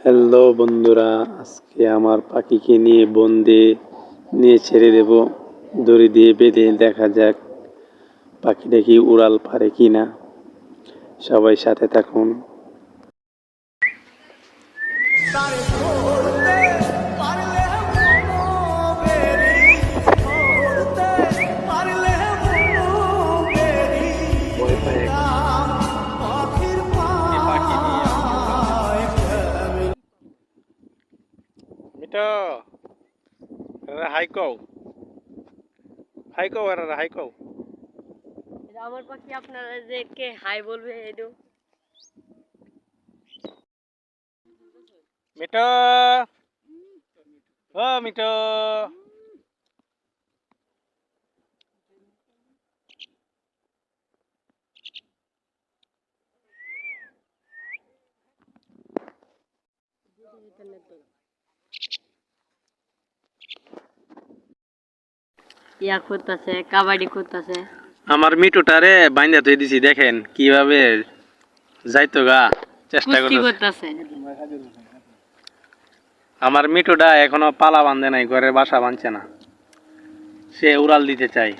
Hello বন্ধুরা, আজকে আমার পাখিকে নিয়ে বন্দে নিয়ে ছেড়ে দেব, দড়ি দিয়ে বেঁধে দেখা যাক পাখিটা কি উড়াল পারে কি না সবাই সাথে থাকুন। মিটো হাই কও হাই কও আর হাই কও এটা আমার পাখি আপনারা যে কে হাই বলবে এডু মিটো ও মিটো ইয়া করতেছে কাবাডি করতেছে আমার মিটুটারে বাইন্দা তুই দিছি দেখেন কীভাবে যাইতো গা চেষ্টা করতেছে। আমার মিটুটা এখনও পালা বাঁধে নাই ঘরের বাসা বাঁধছে না। সে উড়াল দিতে চাই।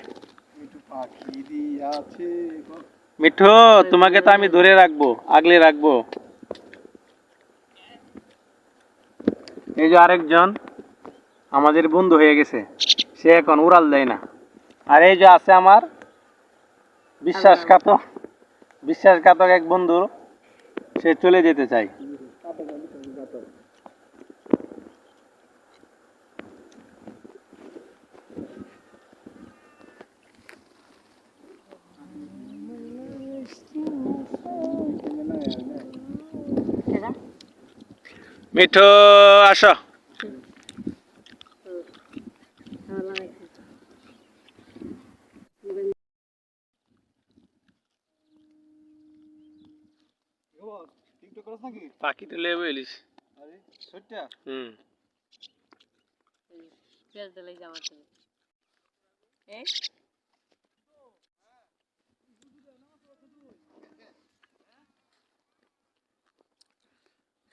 মিঠু তোমাকে তো আমি ধরে রাখব আগলে রাখব। এই যে আরেকজন আমাদের বন্ধু হয়ে গেছে। সে এখন উড়াল দেয় না। আর এই যে আছে আমার বিশ্বাসঘাতক। বিশ্বাসঘাতক এক বন্ধু, সে চলে যেতে চাই মিঠু, আসো। পাখিটা লেবে এলিস। হুম। পেঁয়াজ দিলে জামা তুমি এই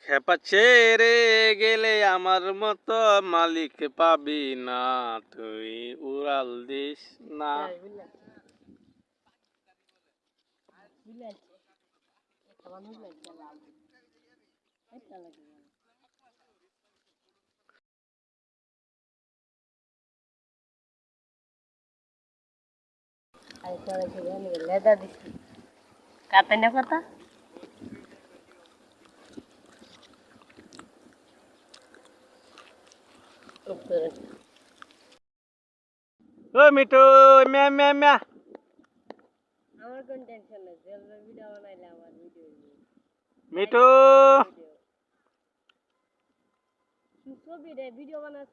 খেপা ছেড়ে গেলে আমার মতো মালিক পাবি না তুই উড়াল দিস না। লেদা দিছি কাতাইনা কথা উপরে ও মিঠু ম্যা ম্যা ম্যা আমার কোন টেনশন নাই জেলবে ভিডিও বানাইলে আমার রে ভিডিও বানায়